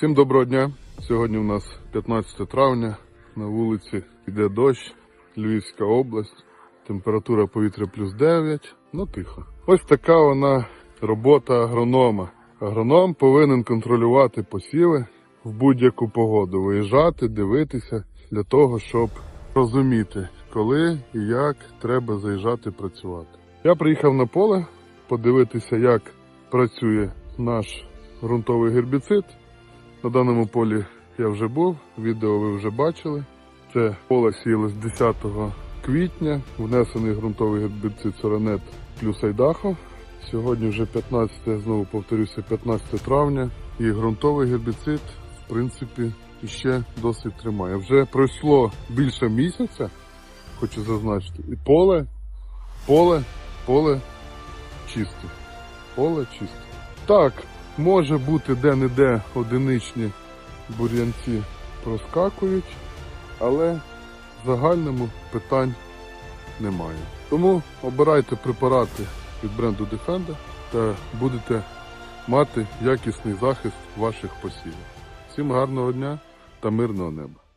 Всім доброго дня. Сьогодні у нас 15 травня. На вулиці йде дощ, Львівська область. Температура повітря плюс 9, ну тихо. Ось така вона робота агронома. Агроном повинен контролювати посіви в будь-яку погоду, виїжджати, дивитися для того, щоб розуміти, коли і як треба заїжджати працювати. Я приїхав на поле подивитися, як працює наш ґрунтовий гербіцид. На даному полі я вже був, відео ви вже бачили. Це поле сіялось 10 квітня, внесений ґрунтовий гербіцид Соронет плюс Айдахо. Сьогодні вже 15, я знову повторюся, 15 травня. І ґрунтовий гербіцид, в принципі, ще досить тримає. Вже пройшло більше місяця, хочу зазначити, і поле, поле, поле чисте. Поле чисте. Так, може бути де-не-де одиничні бур'янці проскакують, але в загальному питань немає. Тому обирайте препарати від бренду Defender та будете мати якісний захист ваших посівів. Всім гарного дня та мирного неба!